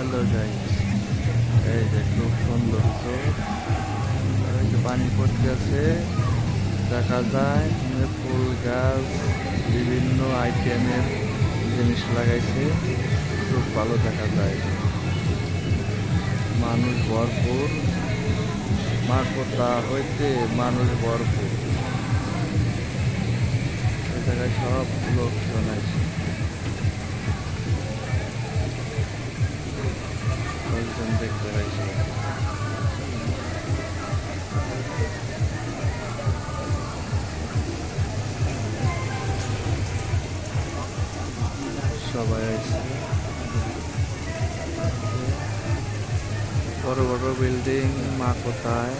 Hello guys এই যে খুব সুন্দর তো। পানি পড়তে আছে। দেখা যায় ফুল গাছ, বিভিন্ন আইটেমের জিনিস লাগাইছে। খুব ভালো দেখা যায়। মানুষ ভরপুর। মাকড়া হইতে মানুষ ভরপুর। জায়গায় সব লোকজন আছে লোকজন দেখতে পাইছে সবাই বড় বড় বিল্ডিং মা কোথায়?